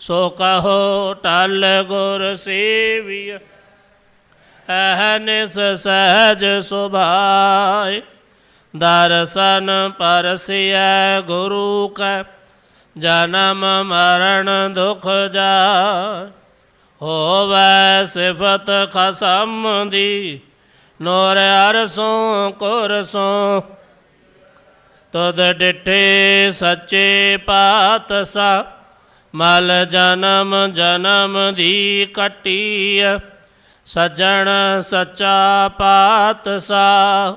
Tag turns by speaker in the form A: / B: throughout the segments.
A: ਸੋ ਕਹੋ ਟਲ ਗੁਰ ਸੇਵਿਆ ਅਹਨਿਸ ਸਹਜ ਸੁਭਾਇ ਦਰਸ਼ਨ ਪਰਸਿਐ ਗੁਰੂ ਕੈ, ਜਨਮ ਮਰਨ ਦੁਖ ਜਾ ਹੋਵੈ ਸਿਫਤ ਖਸਮ ਦੀ, ਨੋਰ ਅਰਸੋਂ ਕੁਰਸੋਂ। ਤਦ ਡਿਠੇ ਸੱਚੇ ਪਾਤਸਾ ਮਲ ਜਨਮ ਜਨਮ ਦੀ ਕਟੀਐ, ਸਜਣ ਸੱਚਾ ਪਾਤਸਾ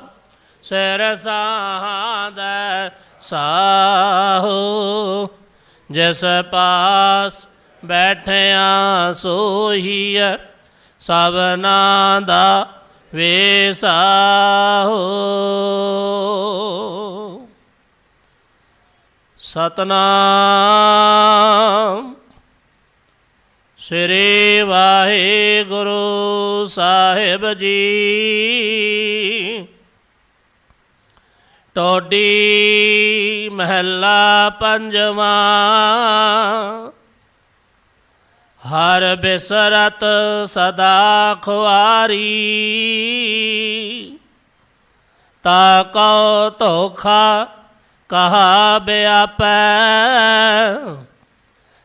A: ਸਿਰ ਸਾਹਦੈ ਸਾਹੋ। ਜਿਸ ਪਾਸ ਬੈਠਿਆ ਸੋਹੀਐ ਸਭਨਾ ਦਾ ਵੇਸਾਹੋ। ਸਤਨਾਮ ਸ੍ਰੀ ਵਾਹਿਗੁਰੂ ਸਾਹਿਬ ਜੀ। ਟੋਡੀ ਮਹੱਲਾ ਪੰਜਵਾਂ। ਹਰ ਬਿਸਰਤ ਸਦਾ ਖੁਆਰੀ। ਤਾ ਕਉ ਧੋਖਾ ਕਹਾ ਬਿਆਪੈ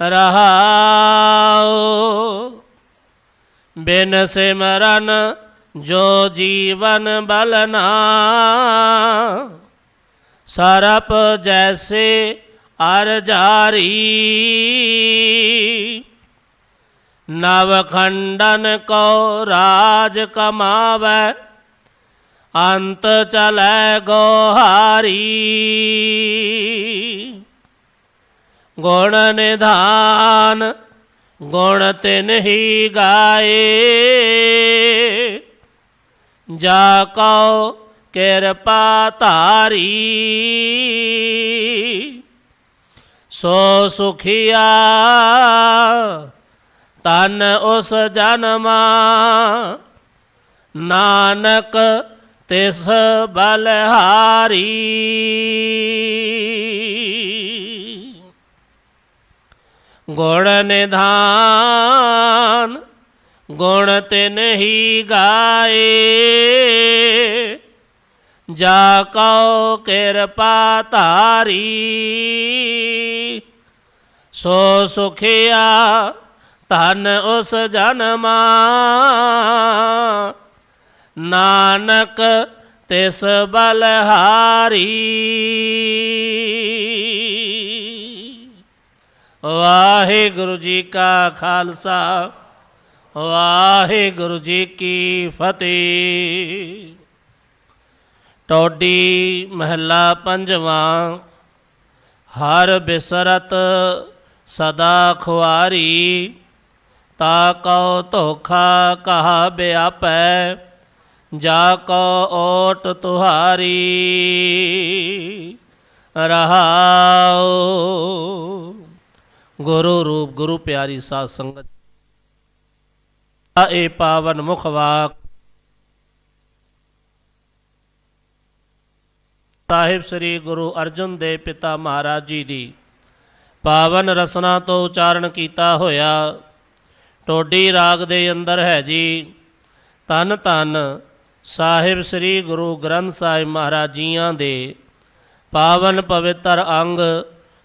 A: रहाओ। बिन सिमरन जो जीवन बलना सरप जैसे अरजारी नवखंडन को राज कमाव, अंत चल गोहारी। ਗੁਣ ਨਿਧਾਨ, ਗੁਣ ਤੇ ਹੀ ਗਾਏ। ਜਾ ਕਉ ਕਿਰਪਾ ਧਾਰੀ, ਸੋ ਸੁਖੀਆ ਤਨ ਉਸ ਜਨਮਾ। ਨਾਨਕ ਤਿਸ ਬਲਹਾਰੀ। ਗੁਣ ਨਿਧਾਨ, ਗੁਣ ਤੇ ਨਹੀਂ ਗਾਏ। ਜਾ ਕਉ ਕਿਰਪਾ ਧਾਰੀ, ਸੋ ਸੁਖਿਆ ਧਨ ਉਸ ਜਨਮਾ। ਨਾਨਕ ਤਿਸ ਬਲਹਾਰੀ ਵਾਹਿਗੁਰੂ ਜੀ ਕਾ ਖਾਲਸਾ, ਵਾਹਿਗੁਰੂ ਜੀ ਕੀ ਫਤਿਹ। ਟੋਡੀ ਮਹੱਲਾ ਪੰਜਵਾਂ, ਹਰ ਬਿਸਰਤ ਸਦਾ ਖੁਆਰੀ, ਤਾ ਕਉ ਧੋਖਾ ਕਹਾ ਬਿਆਪੈ, ਜਾ ਕੋ ਓਟ ਤੁਹਾਰੀ। ਰਹਾਉ। ਗੁਰੂ ਰੂਪ ਗੁਰੂ ਪਿਆਰੀ ਸਾਧ ਸੰਗਤ। ਇਹ ਪਾਵਨ ਮੁਖ ਵਾਕ। ਸਾਹਿਬ ਸ੍ਰੀ ਗੁਰੂ ਅਰਜਨ ਦੇਵ ਪਿਤਾ ਮਹਾਰਾਜ ਜੀ ਦੀ ਪਾਵਨ ਰਸਨਾ ਤੋਂ ਉਚਾਰਨ ਕੀਤਾ ਹੋਇਆ। ਟੋਡੀ ਰਾਗ ਦੇ ਅੰਦਰ ਹੈ ਜੀ ਤਨ ਤਨ ਸਾਹਿਬ ਸ੍ਰੀ ਗੁਰੂ ਗ੍ਰੰਥ ਸਾਹਿਬ ਮਹਾਰਾਜ ਜੀਆਂ ਦੇ ਪਾਵਨ ਪਵਿੱਤਰ ਅੰਗ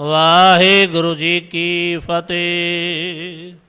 A: ਵਾਹਿਗੁਰੂ ਜੀ ਕੀ ਫਤਿਹ।